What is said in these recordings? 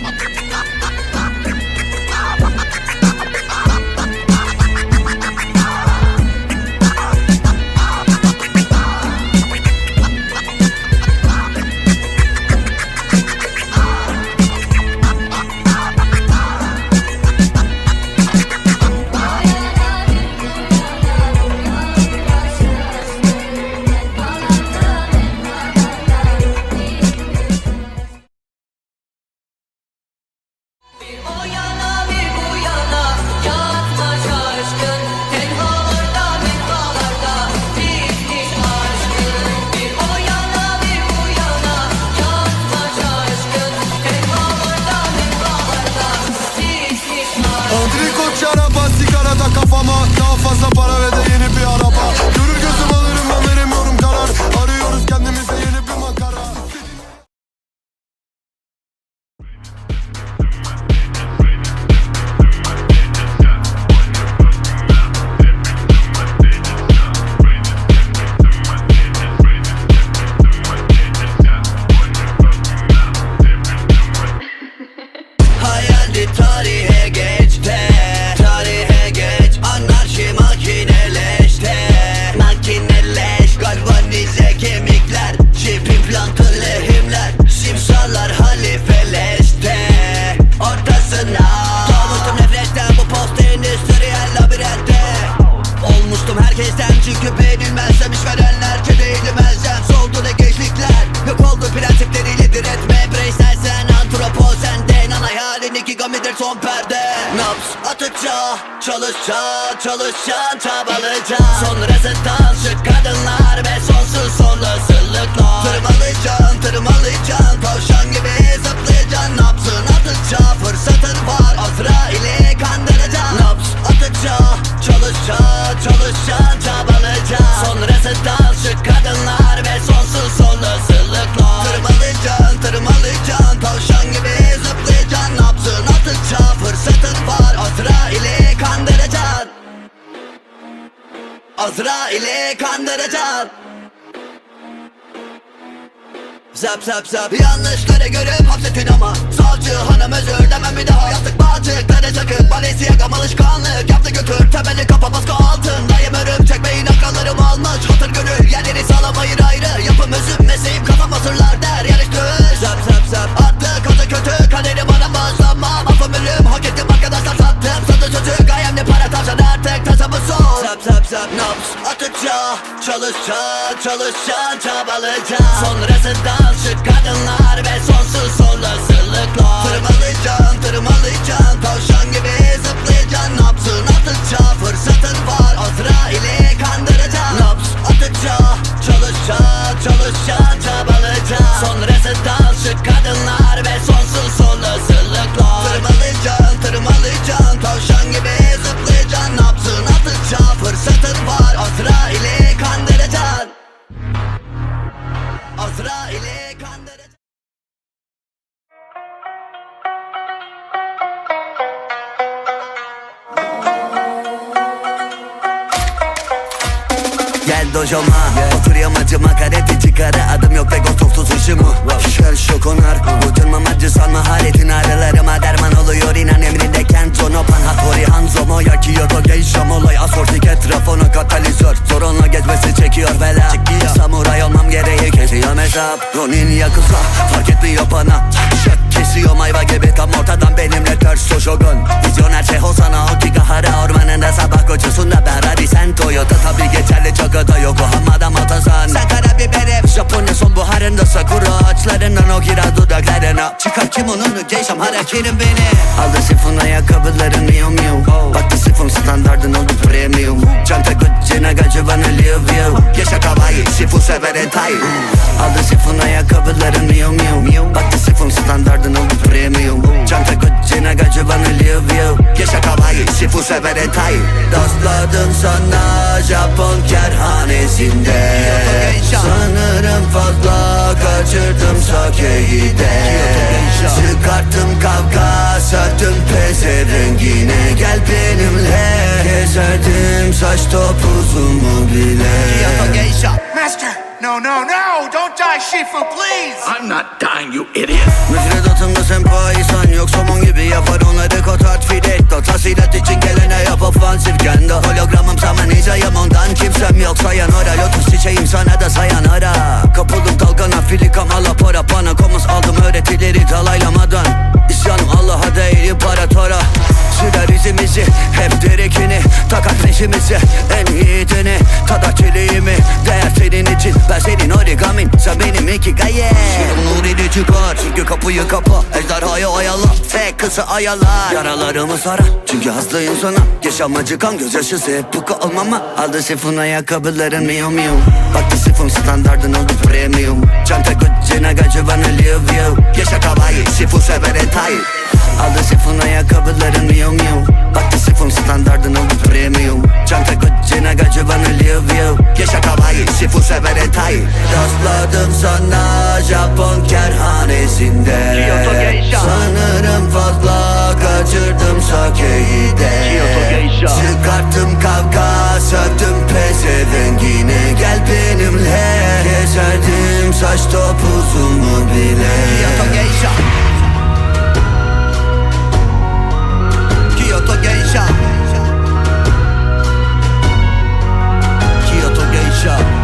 Ha ha ha! Zap zap zap. Yanlışları görüp hapsetin ama. Savcı hanım özür demem bir daha. Yaptık bağcıkları çakıp Balenciaga alışkanlık Yaptı götür. Temeli kapa baskı altındayım Örümcek beyin akralarım almış Hatır gönül yerleri sağlam ayır ayrı. Yapım özüm mesleğim kafam hazırlar der. Yarıştır Zap zap zap. Attı kadı kötü kaderi bana bağışlanmam Affım ölüm hak ettim arkadaşlar sattım. Sadı çocuk ayemli para tavşan artık tasamı son Zap zap zap. Naps atacağım Çalışacaksın çalışacaksın çabalayacaksın Sonrasından Acı son maharetin ağrılarıma derman oluyor. İnan emrinde Kentono Panhatori Hanzomo ya Kyoto Geisha Molay Asortik etrafına katalizör. Zorunla gezmesi çekiyor bela. Samuray olmam gereği kesiyor hesap Ronin yakılsa fark etmiyor bana. Şak kesiyor mayva gibi tam ortadan benimle ters shogun Vizyoner Seho sana Okigahara ormanında sabah koçusunda Ferrari sen Toyota. Tabi geçerli çok da Yokohama'da motosan Sen. Karabiberim. Japonya sonbaharında sakura ağaçlarından o kira dudaklarına. Çıkar kimononu geysem harekerim beni Aldı sifon ayakkabıların miyo miyo Baktı sifon standardın oldu premium. Çanta Gucci'ne gacı bana live you Yaşa kawaii sifon sever hentai Aldı sifon ayakkabıların miyo miyo Baktı sifon standardın oldu premium. Çanta Gucci'ne gacı bana live you Yaşa kawaii sifon sever hentai Dostladın sana Japon kerhanesinde. Sanırım Kaç topuzumu bile. No, no, no, don't die Shifu, please! I'm not dying, you idiot! Müfredatımda senpai san yok Somon gibi yapar. Onları kotat filetto Tasilat için gelene yap ofansif kendi Hologramım sana nicayım ondan kimsem yok. Sayan ora lotus çiçeğim sana da sayan ara. Kapıldım dalgana filikam ala para Bana komus aldım öğretileri dalaylamadan. İsyanım Allah'a değil imparatora sanyo ikimizi En yiğidini Tada çeliğimi Değer senin için Ben senin origamin. Sen benim ikigaye Nurini çıkar. Çünkü kapıyı kapa Ejderhayı oyala. Tek kızı ayala Yaralarımı sara Çünkü hastayım sana Yaşamacı kan gözyaşısı hep bu olmama Aldı sifon ayakkabıların miyo miyo Baktı sifon standardın oldu premium. Çanta Gucci'ne gacı bana live you. Yaşa kavayı sifon sever entayı Aldı sifon ayakkabıların miyo miyo Baktı sifon standardın oldu premium. Çanta Gucci'ne gacı bana live you Yaşa kavayı sifon sever entayı Rastladım sana Japon kerhanesinde. Sanırım fazla kaçırdım sakeyi de Çıkarttım kavga söktüm pezevengine. Gel benimle Keserdim saç topuzumu bile. Kyoto Geisha Kyoto Geisha Kyoto Geisha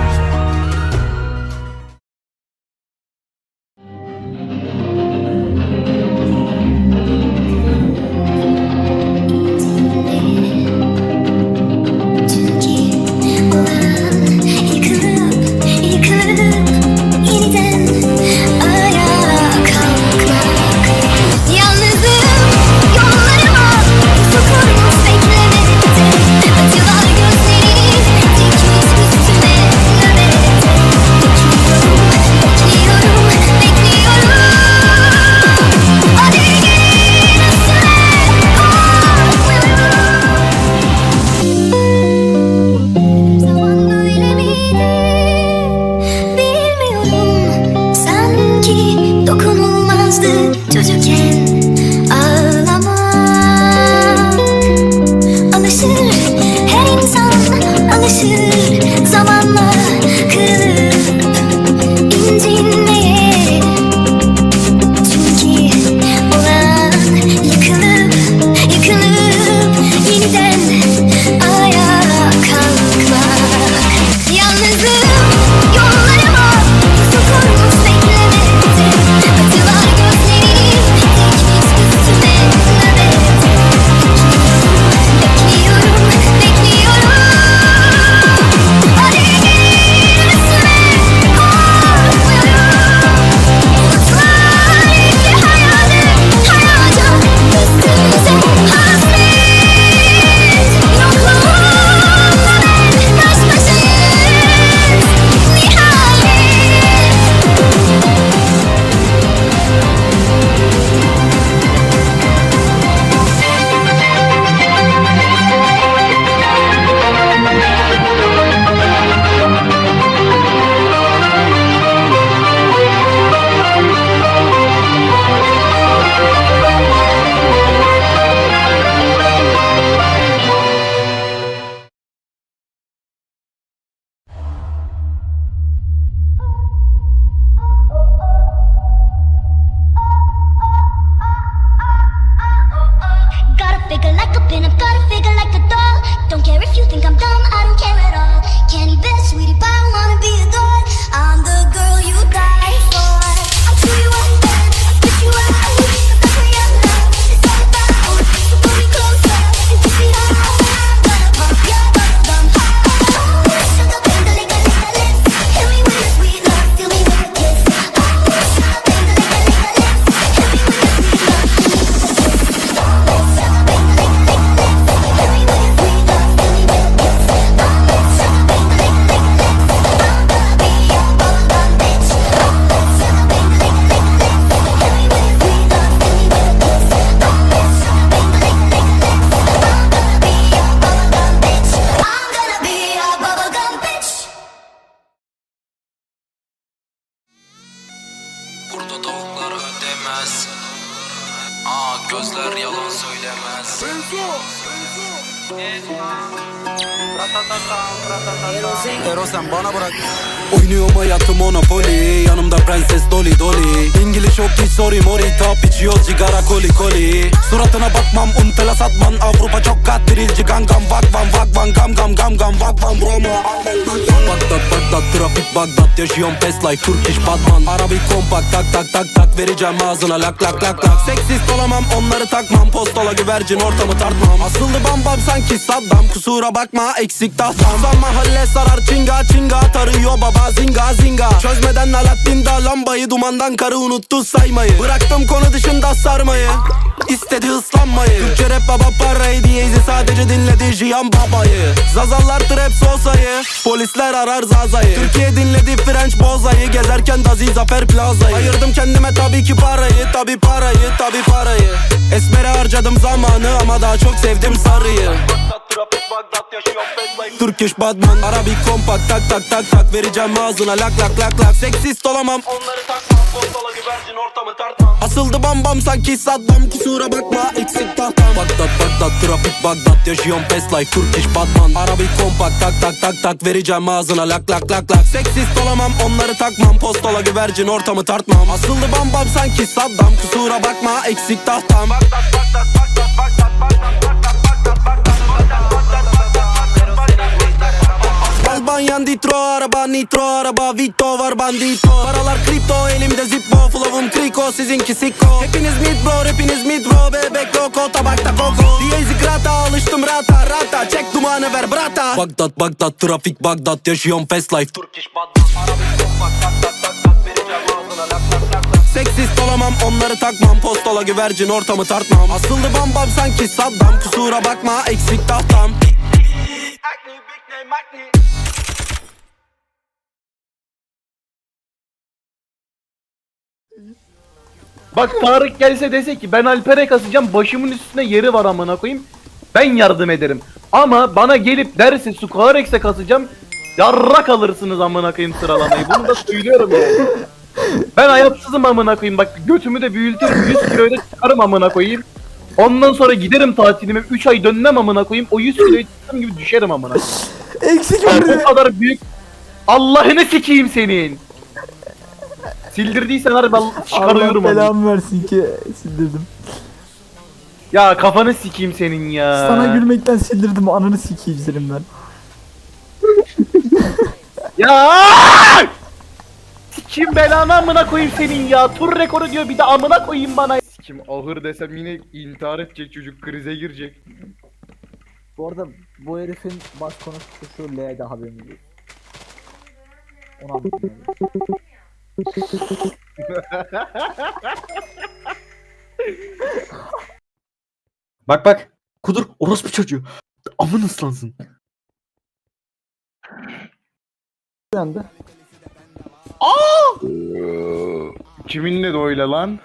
koli koli. Suratına bakmam satman Avrupa çok kat dirilci gangam Vak van vak van gam gam gam gam Vak van Roma Bagdat Bagdat trafik Bagdat Yaşıyorum fast life Turkish Batman. Arabik kompakt tak tak tak tak. Vereceğim ağzına. Lak lak lak lak. Seksist olamam onları takmam. Postola güvercin ortamı tartmam. Asıldı bam bam sanki Saddam. Kusura bakma eksik tahtam. Son mahalle sarar çinga çinga. Tarıyor baba zinga zinga. Çözmeden Alaaddin'da lambayı Dumandan karı unuttu saymayı. Bıraktım konu dışında sarmayı. İstedi ıslanmayı Türkçe rap baba parayı diyeyzi sadece dinledi Jiyan babayı. Zazallar trap sosayı Polisler arar zazayı. Türkiye dinledi French bozayı Gezerken Dazi Zafer Plaza'yı. Ayırdım kendime tabii ki parayı Tabii parayı tabii parayı. Esmere harcadım zamanı ama daha çok sevdim sarıyı Turkish Badman Arabik kompakt tak tak tak tak Vereceğim ağzına lak lak lak lak. Seksist olamam. Onları takmam Postola güvercin ortamı tartmam. Asıldı bam bam sanki Saddam Kusura bakma eksik tahtam. Bagdat Bagdat trafik Bagdat Yaşıyorum fast life Turkish Batman. Arabik kompakt tak tak tak tak Vereceğim ağzına lak lak lak lak. Seksist olamam onları takmam Postola güvercin ortamı tartmam. Asıldı bam bam sanki Saddam Kusura bakma eksik tahtam. Bagdat Bagdat Bagdat Bagdat Albanyan ditro araba nitro araba Vito var bandito. Paralar kripto elimde zippo Flow'um kriko sizinki sikko. Hepiniz mid bro hepiniz mid bro Bebek loko tabakta koko. Diyezi grata alıştım rata rata. Çek dumanı ver brata. Bagdat Bagdat trafik Bagdat Yaşıyorum fast life. Turkish Bagdat Arabik kompakt tak Seksist olamam onları takmam. Postola güvercin ortamı tartmam. Asıldı bam bam sanki Saddam. Kusura bakma eksik tahtam. Acne, big name, acne. Bak Tarık gelse dese ki ben Alper'e kasacağım başımın üstünde yeri var amına koyayım. Ben yardım ederim. Ama bana gelip derse Sukarex'e kasacağım. Yarrak alırsınız amına koyayım sıralamayı. Bunu da söylüyorum yani. Ben hayatsızım amına koyayım. Bak götümü de büyütürüm. 100 kiloyu da çıkarım amına koyayım. Ondan sonra giderim tatilime 3 ay dönmem amına koyayım. O 100 kiloyu çıktığım gibi düşerim amına. Eksik Ben o kadar büyük Allah'ını sikeyim senin. Sildirdiysen harbi Allah çıkarıyorum Allah belamı versin ki sildirdim. Ya kafanı sikeyim senin ya. Sana gülmekten sildirdim ananı sikeyim senin ben. Ya! Sikim belanı amına koyayım senin ya. Tur rekoru diyor bir de amına koyayım bana. Sikim ahır desem yine intihar edecek çocuk krize girecek. Bu arada bu herifin baş konusu şu L'de yok. Onu anlatayım. Bak bak. Kudur orospu çocuğu. Amın ıslansın. Uyandı. Kiminle de öyle lan?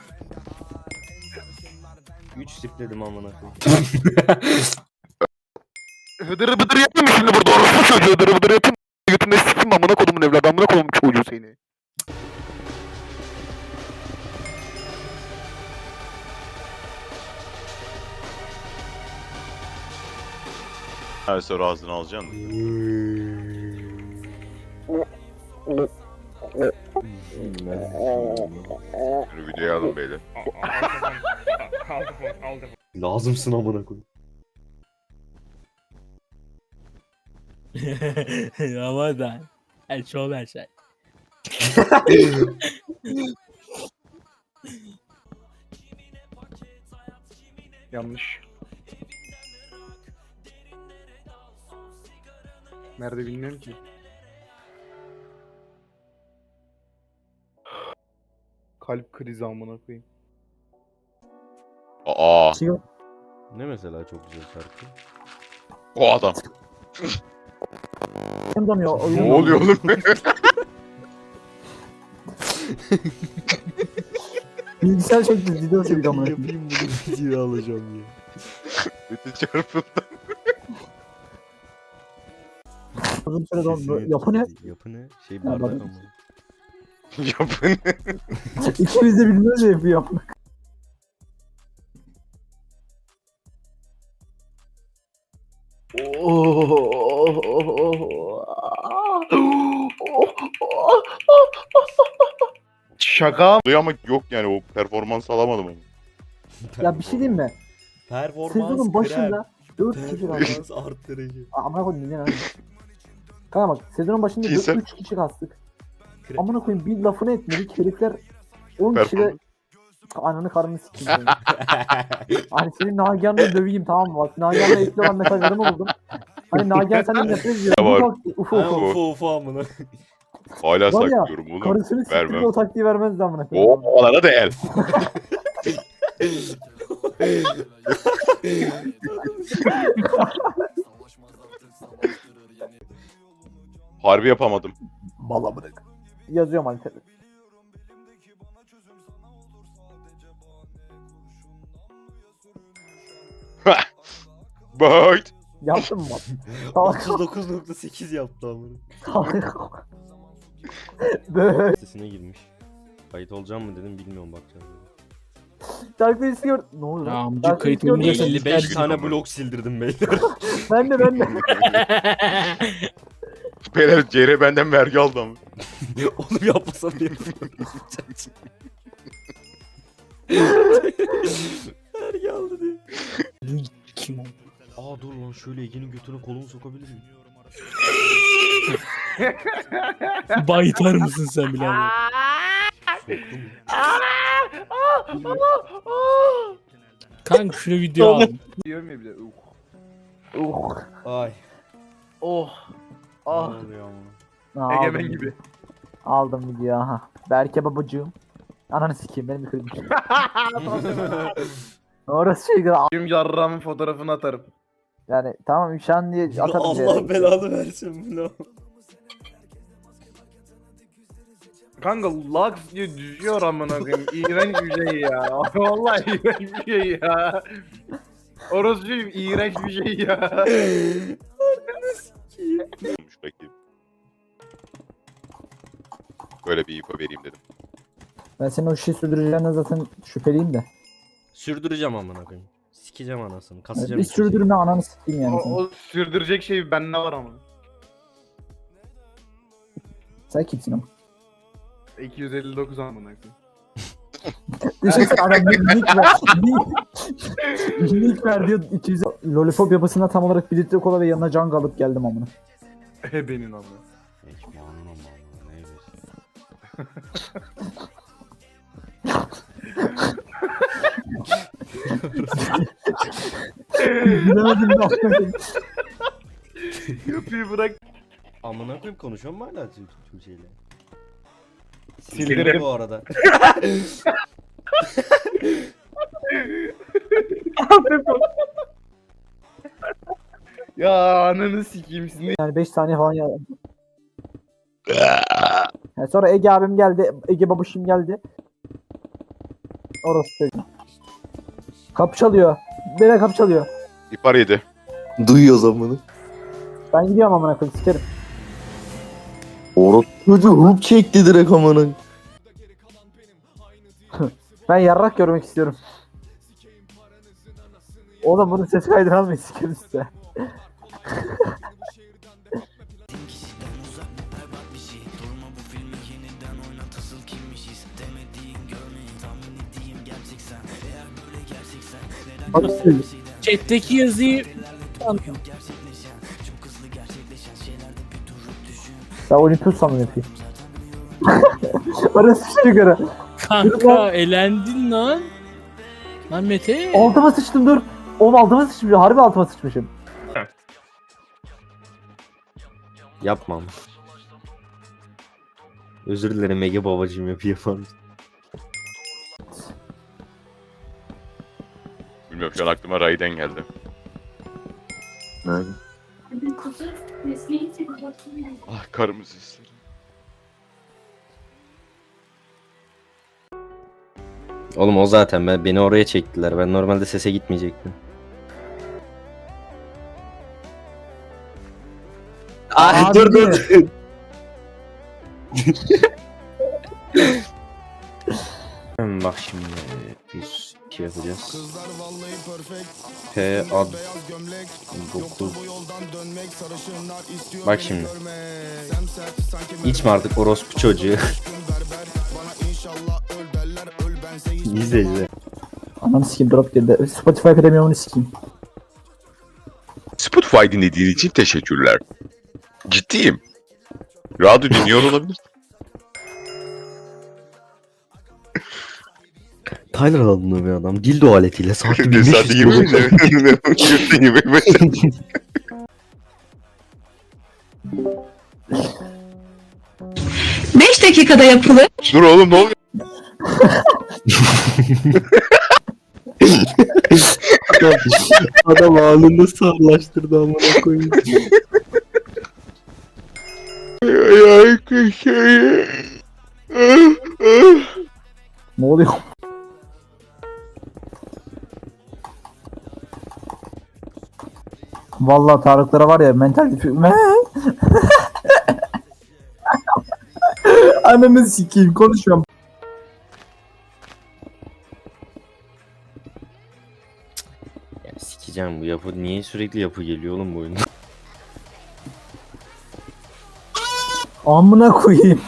3 sifledim amına koyayım. Hıdırı bıdırı yapayım mı şimdi burada orospu çocuğu hıdırı bıdırı yapayım mı? Götünde sikeyim amına kodumun evladı amına kodumun çocuğu seni. Her sonra ağzını alacaksın. Bunu videoya alın beyler. Lazımsın amına koyayım. Ramadan. El show her şey. Yanlış. Nerede bilmiyorum ki. Kalp krizi amına koyayım. Aa, Ne mesela çok güzel şarkı? o adam. Kim donuyor? Oyun Ne oluyor oğlum? Bilgisayar çekti video çekti amına koyayım. Yapayım bunu video alacağım ya. Bütün çarpıldı. Uzun süre. Sesini Yapı ne? Yapı ne? Şey bardak bardak. ama. Yapın. İkimiz de bilmiyoruz ya yapıyor. Şaka Duyuyor ama yok yani o performans alamadım onu. Ya bir şey diyeyim mi? Performans Sezonun başında 4 krem. kişi kaldı. Performans arttırıcı. Amına koyayım lan. Kanka bak sezonun başında İyisi. 3 kişi kastık. Amına koyayım bir lafını etmedik herifler 10 kişiyle Performans. Ananı karnını sikeyim. Hani senin Nagihan'la döveyim tamam mı? Bak Nagihan'la ekli olan mesajlarımı buldum. Hani Nagihan senden nefret ediyor. Ya var. Bu taktiği- Uf uf uf. Ufo ufo amına. Hala Var ya, saklıyorum oğlum. Karısını siktirdi Vermem. o taktiği vermezdi amına koyayım. O alana değer. Harbi yapamadım. Bala bırak. Yazıyorum Alper. Bye. Yaptın mı? Salak 39.8 yaptı amına. salak. Böyle Sesine girmiş. Kayıt olacağım mı dedim bilmiyorum bakacağım. şarkı istiyor. Ne oldu? Ya lan? amca olmayacaksa musun? 55 Üzgünüm tane blok sildirdim beyler. Ben de ben de. Beyler CR benden vergi aldı ama. Oğlum yapmasam diye. Vergi aldı diye. Kim o? Aa dur lan şöyle Ege'nin götüne kolumu sokabilir miyim? Baytar mısın sen? Soktum. Kanka şuraya video al. Diyorum ya bir de. Uh. Uh. Ay. Oh. Ah. Ne Egemen aldım. gibi. Aldım video aha. Berke babacığım. Ananı sikeyim benim bir klibim. Orası şey gibi Tüm yarramın fotoğrafını atarım. yani tamam üşen diye atarım Allah belanı versin bunu. Kanka laks diye düşüyor amına koyayım. İğrenç bir şey ya. Vallahi iğrenç bir şey ya. Orası şey iğrenç bir şey ya. Bakayım. Böyle bir info vereyim dedim. Ben senin o işi sürdüreceğinden zaten şüpheliyim de. Sürdüreceğim amına koyayım. Sikeceğim anasını. Kasacağım. Bir içeceğim. sürdürme ananı sikeyim yani O, seni. o sürdürecek şey bende var ama. Sen kimsin ama? 259 amına koyayım. Düşünsene adam nick nick ver. Nick, nick ver diyor 200 Lollipop yapısına tam olarak bir litre kola ve yanına can alıp geldim amına. Benim ama. Hiç mi anlamam amına, neyse. Bilemedim koyayım. Yapıyı bırak. Amına koyayım konuşuyor mu hala Tü- Tuğçe'yle? Sildirim. bu arada. Ya ananı sikeyim siz ne? Yani 5 saniye falan ya. Yani sonra Ege abim geldi. Ege babuşum geldi. Orası çocuğu. Kapı çalıyor. Bere kapı çalıyor. İpar yedi. Duyuyoruz amını. Ben gidiyorum amına koyayım sikerim. Orası çocuğu çekti direkt amına. Ben yarrak görmek istiyorum. Oğlum bunun ses kaydını almayın sikerim size. Chat'teki yazıyı Ben Olympus sandım yapayım. Orası şu yukarı. kanka elendin lan. Lan Mete. Altıma sıçtım dur. Oğlum altıma sıçmışım. Harbi altıma sıçmışım. Yapmam. Özür dilerim Ege babacığım yapıyor falan. Bilmiyorum şu an aklıma Raiden geldi. Nerede? Ah karımız isterim. Oğlum o zaten ben beni oraya çektiler. Ben normalde sese gitmeyecektim. Ay Abi. dur dur. Bak şimdi bir şey yapacağız. P ad 9 Bak şimdi. İçme artık orospu çocuğu. izle izle. Ananı sikeyim drop girdi. Spotify premiumunu sikeyim. Spotify dinlediğin için teşekkürler. Ciddiyim. Radyo dinliyor olabilir. Tyler adında bir adam. Dildo aletiyle saatte Sadece 1500 yemin kilometre. ederim. Gördüğün gibi mesela. Beş dakikada yapılır. Dur oğlum ne oluyor? adam, adam anında sağlaştırdı amına koyayım. Ay köşeyi. Ne oluyor? Vallahi Tarıklara var ya mental Me. Ananı sikeyim konuşuyorum. Ya sikeceğim bu yapı. Niye sürekli yapı geliyor oğlum bu oyunda? Amına koyayım.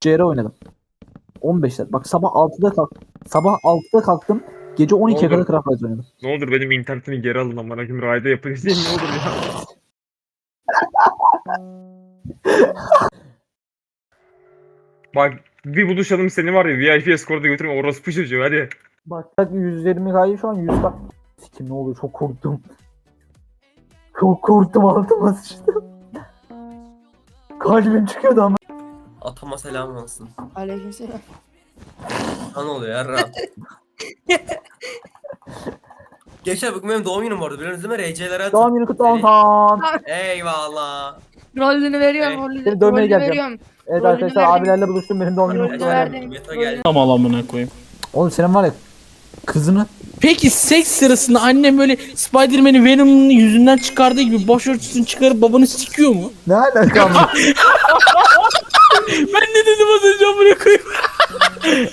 CR oynadım. 15 saat. Bak sabah 6'da kalk. Sabah 6'da kalktım. Gece 12'ye kadar Craft Rise oynadım. Ne olur benim internetimi geri alın amına koyayım. Rayda yapın izleyin ne olur ya. Bak bir buluşalım seni var ya VIP eskorda götürme orospu çocuğu hadi. Bak bak 120 kayı şu an 100 bak. Sikim ne oluyor çok korktum. Çok korktum altıma sıçtım. Kalbim çıkıyordu ama. Atama selam olsun. Aleykümselam. Ne oluyor yarra? Gençler bugün benim doğum günüm vardı biliyorsunuz değil mi? RC'lere Doğum günü kutlu olsun. Eyvallah. Rolünü veriyorum. Hey. Rolünü, Seni dövmeye rolünü geleceğim. veriyorum. Evet Rolünü arkadaşlar verdim. abilerle buluştum benim doğum günüm Rolünü kutlu olsun. verdim. Geldi. Tamam amına koyayım. Oğlum senin var ya kızını Peki seks sırasında annem böyle Spider-Man'i Venom'un yüzünden çıkardığı gibi başörtüsünü çıkarıp babanı sikiyor mu? ne alaka mı? Ben ne dedim az önce amına koyayım?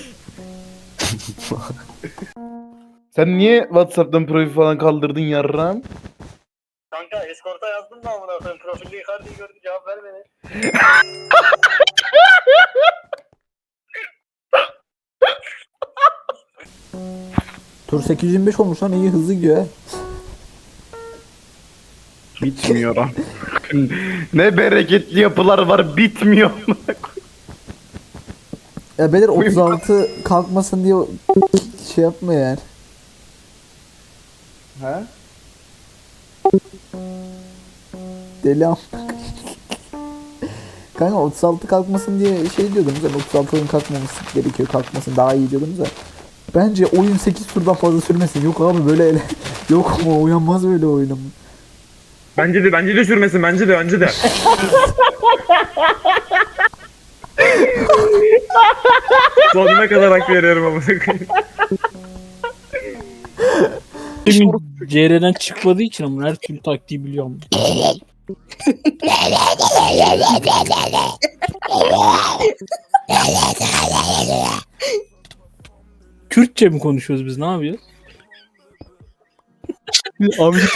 Sen niye Whatsapp'tan profil falan kaldırdın yarram? Kanka eskorta yazdım da amına koyayım. Profilde Icardi'yi gördü cevap vermedi. Tur 825 olmuş lan iyi hızlı gidiyor he. Bitmiyor am. ne bereketli yapılar var bitmiyor. Ya Belir 36 kalkmasın diye şey yapma yani. ha? Deli am. Kanka 36 kalkmasın diye şey diyordum zaten 36'nın kalkmaması gerekiyor kalkmasın daha iyi diyordum da. Bence oyun 8 turdan fazla sürmesin. Yok abi böyle ele. Yok ama uyanmaz böyle oyun ama. Bence de bence de sürmesin bence de bence de. Sonuna kadar hak veriyorum amına koyayım. Benim CR'den çıkmadığı için ama her türlü taktiği biliyorum. Kürtçe mi konuşuyoruz biz ne yapıyoruz? Abi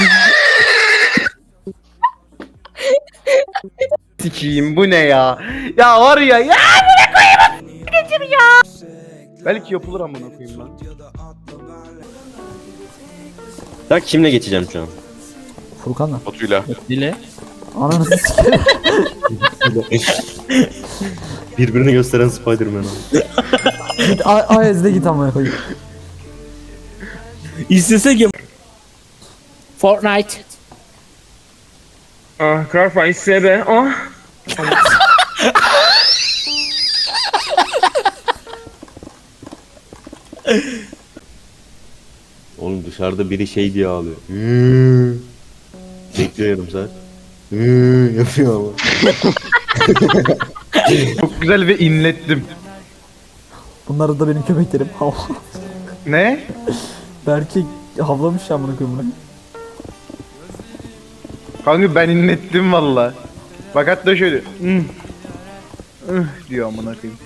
Sikiyim bu ne ya? Ya var ya ya amına koyayım geçir ya. Belki yapılır amına koyayım lan. Ya kimle geçeceğim şu an? Furkan'la. Batu'yla. Dile. Ananı sikeyim. Birbirini gösteren Spider-Man abi. Git A- Ayaz'da git amına koyayım. İstesek ya. Fortnite. Ah Carfine SB ah. Oğlum dışarıda biri şey diye ağlıyor. Hmm. Bekliyor yarım saat. Yapıyor ama. Çok güzel ve inlettim. Bunlar da benim köpeklerim. Hav. Ne? Belki havlamış ya bunu. Kanka ben inlettim valla. Bak hatta şöyle. "Hmm, ıh" diyor amına koyayım.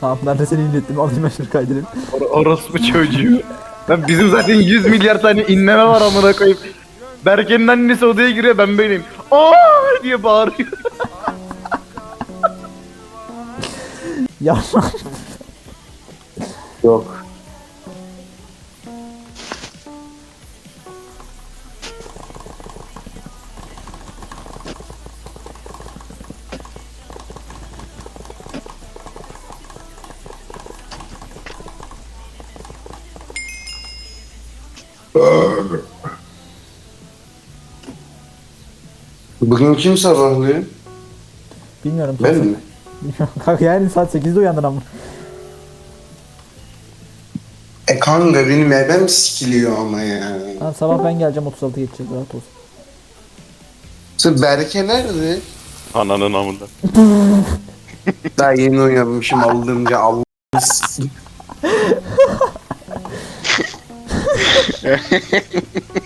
Tamam ben de seni inlettim. Alayım ben şunu kaydırayım. Or orospu çocuğu. Lan bizim zaten 100 milyar tane inleme var amına koyayım. Berke'nin annesi odaya giriyor ben böyleyim. Aa diye bağırıyor. Ya Yok. Bugün kim sabahlıyor? Bilmiyorum. Ben kimse- mi? Kanka yarın saat 8'de uyandın ama. E kanka benim evim sikiliyor ama ya. Ha, sabah ben geleceğim 36 geçeceğiz rahat olsun. Sen Berke nerede? Ananın amında. Daha yeni uyanmışım aldığımca Allah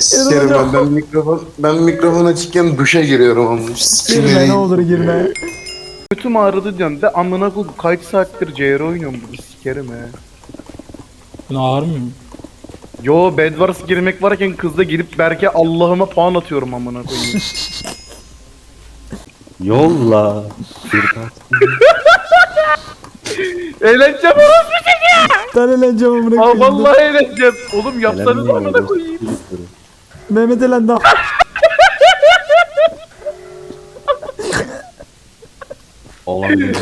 Sikerim ben, ben mikrofon ben mikrofon açıkken duşa giriyorum ama Girme ne olur girme. Götüm ağrıdı diyorsun de amına koyayım kaç saattir CR oynuyorum burada sikerim he. Ben ağrımıyor mu? Yo Bedwars girmek varken kızla girip Berke Allah'ıma puan atıyorum amına koyayım. Yolla. Bir. Eğleneceğim oğlum. Ben eğleneceğim amına Aa koyayım. vallahi eğleneceğim. Oğlum yapsanız amına koyayım. Mehmet elendi. Olan bir yer.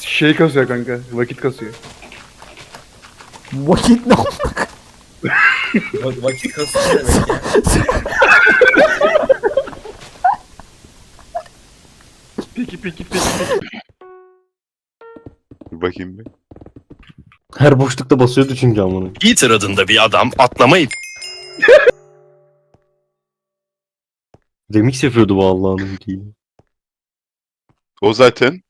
Şey kasıyor kanka. Vakit kasıyor. Vakit ne oldu? Bak vakit kasıyor demek ya. Peki peki peki. Bakayım bir. Her boşlukta basıyordu çünkü amına. Peter adında bir adam atlamayıp Remix yapıyordu bu Allah'ın ülkeyi. O zaten.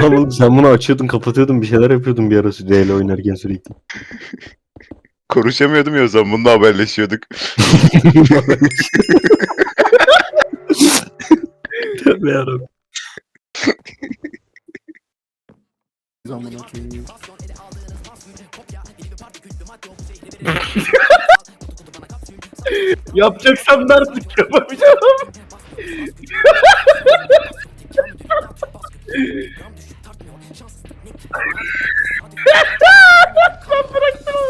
Tamam sen bunu açıyordun kapatıyordun bir şeyler yapıyordun bir ara DL oynarken sürekli. Konuşamıyordum ya o zaman bununla haberleşiyorduk. Tövbe yarabbim. Yapacaksam da artık yapamayacağım. Ben bıraktım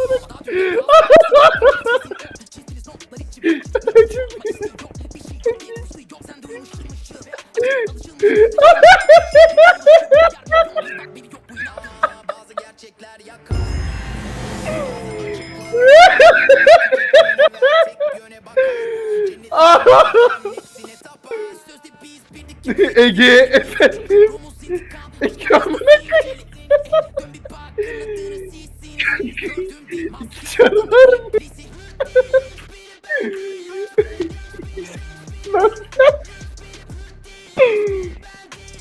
Ege efendim. Ege amına. İki çar var mı?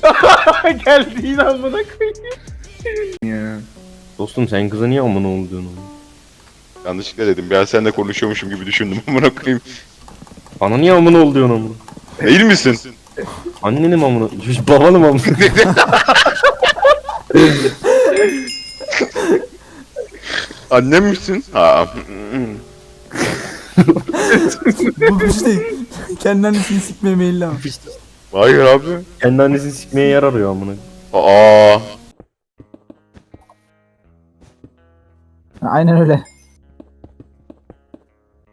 Geldi yine amına koyayım. Dostum sen kıza niye amına olduğunu? Yanlışlıkla dedim. Ben seninle konuşuyormuşum gibi düşündüm. Amına koyayım. Bana niye amına ol diyorsun amına? Değil misin? Annenim amına. Babanım amına. Annem misin? Ha. Bu işte kendi annesini sikmeye meyilli ama. Hayır abi. Kendi annesini sikmeye yer arıyor amına. Aa. Aynen öyle.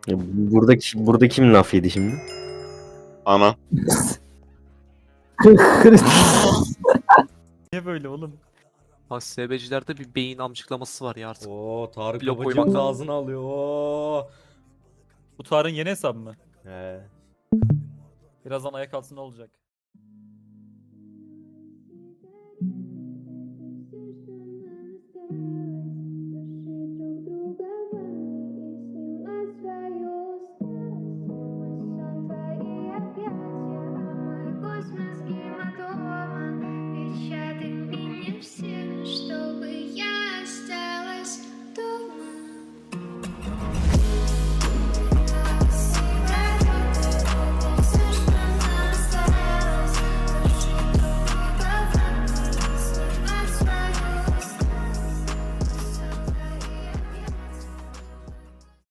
Ya burada ki- burada kim laf yedi şimdi? Ana. Niye böyle oğlum? Bak SBC'lerde bir beyin amcıklaması var ya artık. Oo Tarık Blok babacığım koymak- ağzına alıyor. Oo. Bu Tarık'ın yeni hesabı mı? He. Birazdan ayak altında olacak.